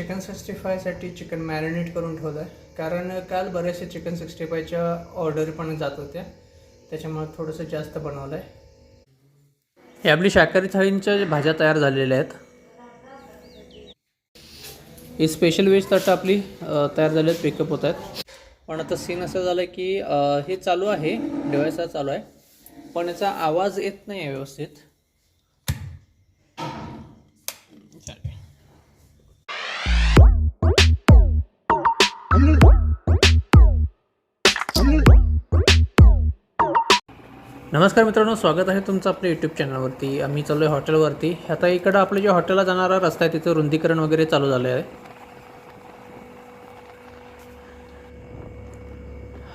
Chicken sixty फायसाठी chicken marinate करून ठेवलं आहे कारण काल बऱ्याचशा चिकन सिक्स्टी फायच्या ऑर्डर पण जात होत्या. त्याच्यामुळे थोडंसं जास्त बनवलं आहे हे आपली शाकाहारी थाळींच्या भाज्या तयार झालेल्या आहेत. ही स्पेशल वेज तट आपली तयार झाली आहेत पिकअप होत आहेत. पण आता सीन असं झालं की हे चालू आहे. डिवाईस हा चालू आहे. पण याचा आवाज येत नाही आहे व्यवस्थित. नमस्कार मित्रांनो स्वागत आहे तुमचं आपल्या यूट्यूब चॅनलवरती आम्ही चाललो आहे हॉटेलवरती आता इकडं आपलं जे हॉटेलला जाणारा रस्ता आहे तिथं रुंदीकरण वगैरे चालू झालं आहे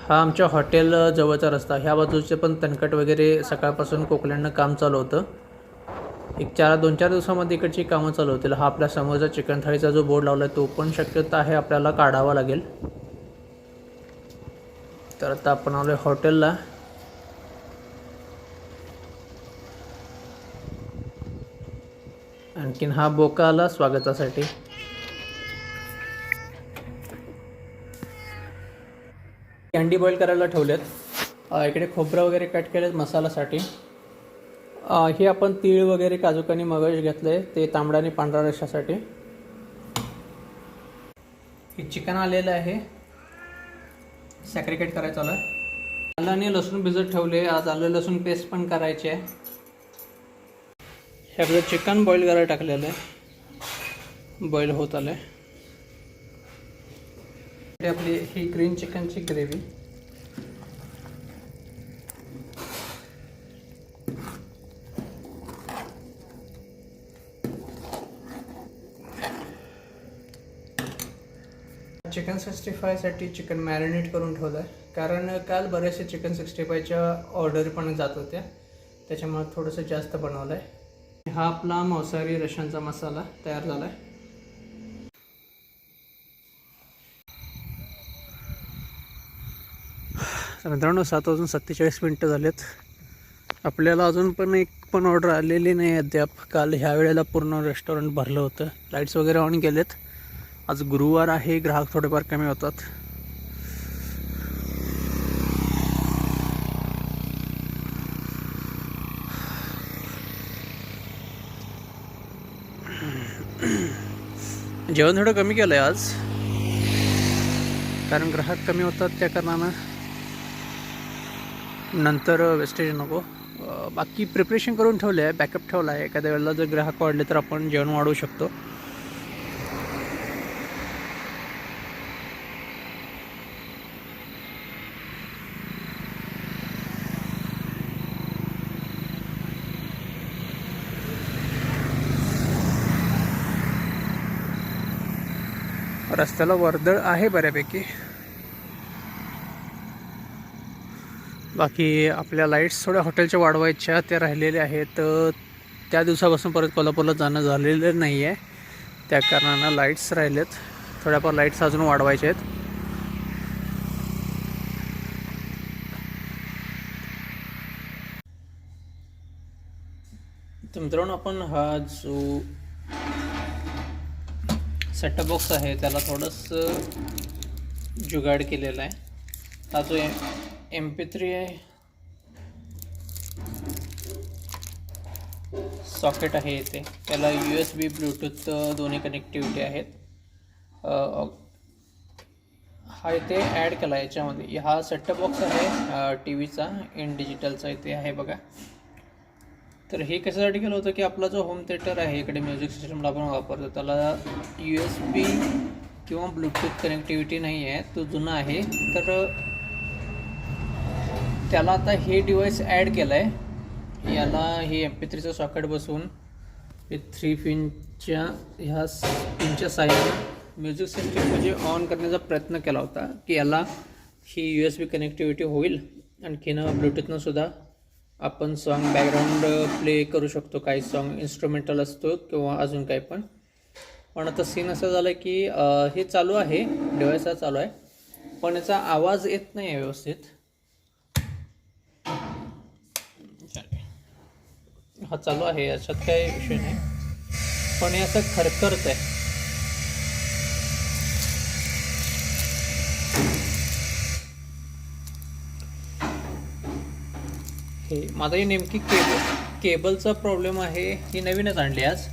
हा आमच्या हॉटेल जवळचा रस्ता. ह्या बाजूचे पण तणकट वगैरे सकाळपासून कोकल्यानं काम चालू होतं. एक चार दोन चार दिवसामध्ये इकडची कामं चालू होतील. हा आपल्या समोरचा चिकन थाळीचा जो बोर्ड लावला आहे तो पण शक्यता आहे आपल्याला काढावा लागेल. तर आता आपण आलो आहे हॉटेलला आणखीन हा बोका आला स्वागतासाठी. कॅन्डी बॉईल करायला ठेवलेत. इकडे खोबरं वगैरे कट केलेत मसाल्यासाठी. हे आपण तीळ वगैरे काजूकानी मगज घेतले ते तांबडा आणि पांढऱ्या रशासाठी हे चिकन आलेलं आहे. सॅक्रिकेट करायचं आलं. आलं आणि लसूण भिजत ठेवले. आज आलं लसूण पेस्ट पण करायची. आहे हे आपलं चिकन बॉईल करायला टाकलेलं आहे. बॉईल होत आलं आहे आपली ही ग्रीन चिकनची ग्रेव्ही चिकन सिक्स्टी फायसाठी चिकन मॅरिनेट करून ठेवलं आहे कारण काल बरेचसे चिकन सिक्स्टी फायच्या ऑर्डर पण जात होत्या. त्याच्यामुळे थोडंसं जास्त बनवलं आहे हा आपला मांसाहारी रशांचा मसाला तयार झाला आहे तर मित्रांनो सात वाजून सत्तेचाळीस मिनटं झालेत. आपल्याला अजून पण एक पण ऑर्डर आलेली नाही अद्याप. काल ह्या वेळेला पूर्ण रेस्टॉरंट भरलं होतं. लाईट्स वगैरे ऑन केलेत. आज गुरुवार आहे ग्राहक थोडेफार कमी होतात. जेवण थोडं कमी केलं आहे आज. कारण ग्राहक कमी होतात त्या कारणानं. नंतर वेस्टेज नको. बाकी प्रिपरेशन करून ठेवले आहे बॅकअप ठेवला आहे एखाद्या वेळेला जर ग्राहक वाढले तर आपण जेवण वाढवू शकतो. रस्त्याला वर्दळ आहे बऱ्यापैकी. बाकी आपल्या लाईट्स थोड्या हॉटेलच्या वाढवायच्या त्या राहिलेल्या आहेत. त्या दिवसापासून परत कोल्हापूरला जाणं झालेलं नाही आहे त्या कारणानं लाईट्स राहिलेत. थोड्याफार लाईट्स अजून वाढवायच्या आहेत. तर मित्रांनो आपण हा जो सेटअप बॉक्स आहे त्याला थोडंसं जुगाड केलेला आहे. हा जो एम पी थ्री आहे. सॉकेट आहे इथे. त्याला यू एस बी ब्लूटूथ दोन्ही कनेक्टिव्हिटी आहेत. हा इथे ॲड केला आहे याच्यामध्ये. हा सेटअप बॉक्स आहे टी व्हीचा इन डिजिटलचा इथे आहे बघा. तर हे कशासाठी केलं होतं की आपला जो होम थिएटर आहे इकडे म्युझिक सिस्टमला आपण वापरतो त्याला यू एस बी किंवा ब्लूटूथ कनेक्टिव्हिटी नाही आहे तो जुना आहे. तर त्याला आता हे डिव्हाइस ॲड केलं आहे याला हे एम पी थ्रीचं सॉकेट बसवून हे थ्री पिनच्या ह्या पिनच्या साह्यानं म्युझिक सिस्टम म्हणजे ऑन करण्याचा प्रयत्न केला होता की याला ही यू एस बी कनेक्टिव्हिटी होईल. आणखीन ब्लूटूथनंसुद्धा आपण सॉन्ग बॅकग्राऊंड प्ले करू शकतो. काही सॉन्ग इन्स्ट्रुमेंटल असतो किंवा अजून काही पण. पण आता सीन असं झालं की uh, हे चालू आहे. डिव्हाइस हा चालू आहे. पण याचा आवाज येत नाही आहे व्यवस्थित. हा चालू आहे. याच्यात काही विषय नाही. पण हे असं खरखरत आहे. हे माझा ही नेमकी केबल केबलचा प्रॉब्लेम आहे ही नवीनच आणली आज.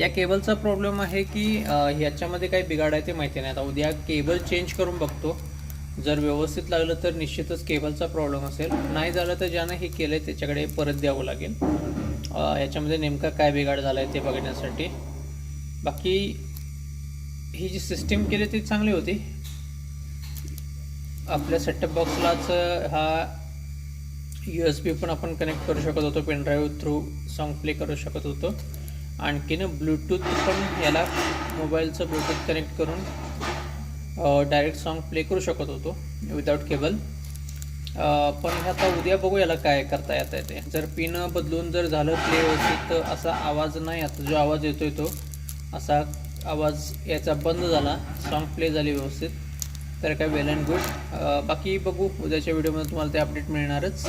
या केबलचा प्रॉब्लेम आहे की ह्याच्यामध्ये काही बिघाड आहे ते माहिती नाही. आता उद्या केबल चेंज करून बघतो. जर व्यवस्थित लागलं तर निश्चितच केबलचा प्रॉब्लेम असेल. नाही झालं तर ज्यानं हे केलं आहे त्याच्याकडे परत द्यावं लागेल. याच्यामध्ये नेमका काय बिघाड झाला आहे ते बघण्यासाठी. बाकी ही जी सिस्टीम केली ती चांगली होती. आपल्या सेटअप बॉक्सलाच हा यू एस बी पण आपण कनेक्ट करू शकत होतो पेनड्राईव्ह थ्रू सॉन्ग प्ले करू शकत होतो. आणखीन ब्लूटूथ पण याला मोबाईलचं ब्लूटूथ कनेक्ट करून डायरेक्ट सॉन्ग प्ले करू शकत होतो विदाऊट केबल पण हे आता उद्या बघू याला काय करता येत आहे ते. जर पिन बदलून जर झालं प्ले व्यवस्थित तर असा आवाज नाही आता जो आवाज येतोय तो असा आवाज याचा बंद झाला सॉन्ग प्ले झाली व्यवस्थित तर काय वेल अँड गुड बाकी बघू उद्याच्या व्हिडिओमध्ये तुम्हाला ते अपडेट मिळणारच.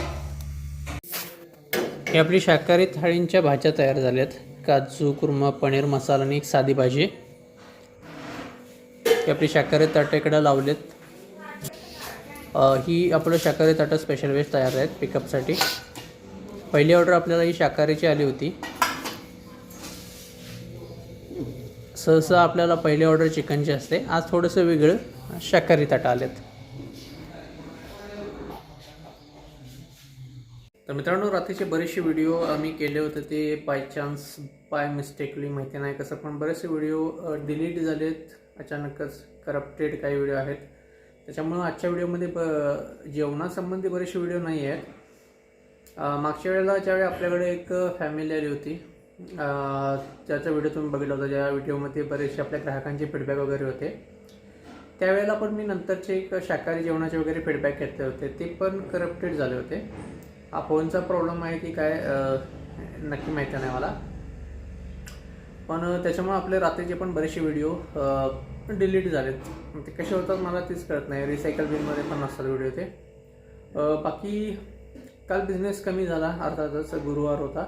ही आपली शाकाहारी थाळींच्या भाज्या तयार झाल्यात. काजू कुर्मा पनीर मसाला आणि एक साधी भाजी. ही आपली शाकाहारी ताटेकडं लावलेत. ही आपलं शाकाहारी ताटं स्पेशल वेज तयार आहेत पिकअपसाठी पहिली ऑर्डर आपल्याला ही शाकाहारीची आली होती. सहसा आपल्याला पहिली ऑर्डर चिकनची असते. आज थोडंसं वेगळं शाकाहारी ताटं आलेत. तर मित्रांनो रात्रीचे बरेचसे व्हिडिओ आम्ही केले होते ते बाय चान्स बाय मिस्टेकली माहिती नाही कसं पण बरेचसे व्हिडिओ डिलीट झालेत. अचानकच करप्टेड काही व्हिडिओ आहेत. त्याच्यामुळं आजच्या व्हिडिओमध्ये ब जेवणासंबंधी बरेचसे व्हिडिओ नाही आहेत. मागच्या वेळेला ज्यावेळी आपल्याकडे एक फॅमिली आली होती ज्याचा व्हिडिओ तुम्ही बघितला होता ज्या व्हिडिओमध्ये बरेचसे आपल्या ग्राहकांचे फीडबॅक वगैरे होते. त्यावेळेला पण मी नंतरचे एक शाकाहारी जेवणाचे वगैरे फीडबॅक घेतले होते ते पण करप्टेड झाले होते. हा फोनचा प्रॉब्लेम आहे की काय नक्की माहिती नाही मला. पण त्याच्यामुळे आपले रात्रीचे पण बरेचसे व्हिडिओ डिलीट झालेत. मग ते कसे होतात मला तेच कळत नाही. रिसायकल बिनमध्ये पण नसतात व्हिडिओ ते. बाकी काल बिझनेस कमी झाला अर्थातच गुरुवार होता.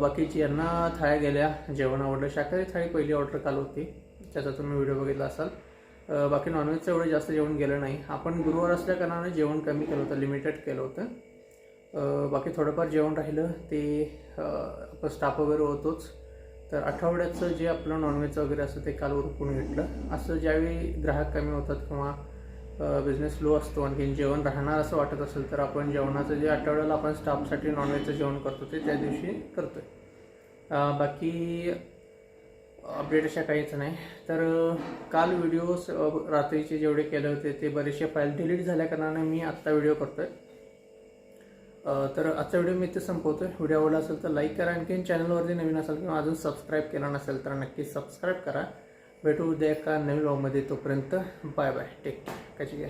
बाकीची यांना थाळ्या गेल्या जेवण आवडलं. शाकाहारी थाळी पहिली ऑर्डर काल होती. त्याचा तुम्ही व्हिडिओ बघितला असाल. बाकी नॉनव्हेजचं एवढं जास्त जेवण गेलं नाही. आपण गुरुवार असल्या कारणाने जेवण कमी केलं होतं लिमिटेड केलं होतं. बाकी थोडंफार जेवण राहिलं ते आपण स्टाफ वगैरे होतोच. तर आठवड्याचं जे आपलं नॉनव्हेज वगैरे असतं ते काल उरकून घेतलं. असं ज्यावेळी ग्राहक कमी होतात किंवा बिझनेस लो असतो आणखी जेवण राहणार असं वाटत असेल तर आपण जेवणाचं जे आठवड्याला आपण स्टाफसाठी नॉनव्हेजचं जेवण करतो ते त्या दिवशी करतो आहे बाकी अपडेट अशा काहीच नाही. तर काल व्हिडिओज रात्रीचे जेवढे केले होते ते बरेचसे फाईल डिलीट झाल्या कारणाने मी आत्ता व्हिडिओ करतो आहे तर आजचा व्हिडिओ मी इथे संपवतोय. व्हिडिओ आवडला असेल तर लाईक करा. आणखी चॅनलवरती नवीन असेल किंवा अजून सबस्क्राईब केला नसेल तर नक्की सबस्क्राईब करा. भेटू उद्या एका नवीन व्लॉगमध्ये तोपर्यंत बाय बाय टेक केअर काळजी घ्या?